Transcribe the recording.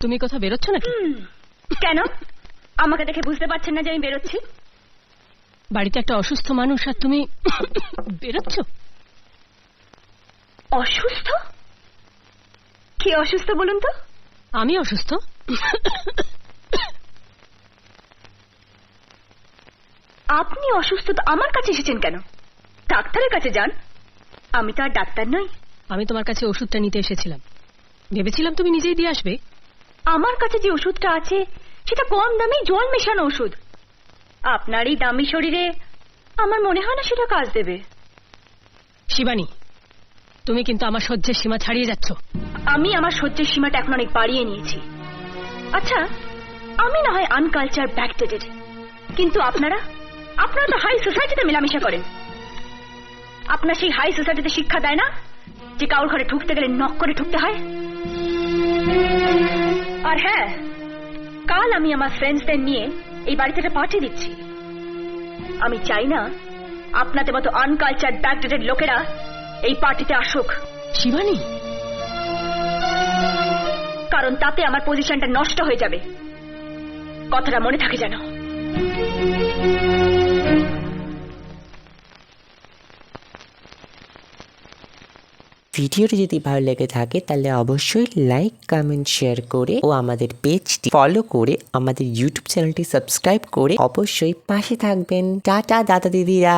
তুমি কোথাও বেরোচ্ছ নাকি? কেন? আমাকে দেখে বুঝতে পারছেন না যে আমি বেরোচ্ছি? বাড়িতে একটা অসুস্থ মানুষ আর তুমি বেরোচ্ছ? অসুস্থ? কে অসুস্থ বলুন তো? আমি অসুস্থ? আপনি অসুস্থ তো আমার কাছে এসেছেন কেন? ডাক্তারের কাছে যান। আমি তো আর ডাক্তার নই। আমি তোমার কাছে ওষুধটা নিতে এসেছিলাম। ভেবেছিলাম তুমি নিজেই দিয়ে আসবে। আমার কাছে যে ওষুধটা আছে সেটা কম দামে জল মেশানো ওষুধ। আপনার এই দামি শরীরে আমার মনে হয় না সেটা কাজ দেবে। শিবানী তুমি কিন্তু আমার সহ্যের সীমা ছাড়িয়ে যাচ্ছ। আমি আমার সহ্যের সীমাটা এখন অনেক বাড়িয়ে নিয়েছি। আচ্ছা আমি না হয় আনকালচার ব্যাকটেটেড কিন্তু আপনারা আপনারা তো হাই সোসাইটিতে মেলামেশা করেন। আপনার সেই হাই সোসাইটিতে শিক্ষা দেয় না? যে কারোর ঘরে ঢুকতে গেলে নক করে ঢুকতে হয়? আর হ্যাঁ কাল আমি আমার ফ্রেন্ডসদের নিয়ে এই বাড়িতে একটা পার্টি দিচ্ছি। আমি চাই না আপনাদের মতো আনকালচার ব্যাকডেটেড লোকেরা এই পার্টিতে আসুক। শিবানী? কারণ তাতে আমার পজিশনটা নষ্ট হয়ে যাবে। কথাটা মনে থাকে যেন। ভিডিওটি যদি ভালো লেগে থাকে, তাহলে অবশ্যই লাইক কমেন্ট শেয়ার করে ও আমাদের পেজটি ফলো করে আমাদের ইউটিউব চ্যানেলটি সাবস্ক্রাইব করে অবশ্যই পাশে থাকবেন টাটা দাদা দিদিরা।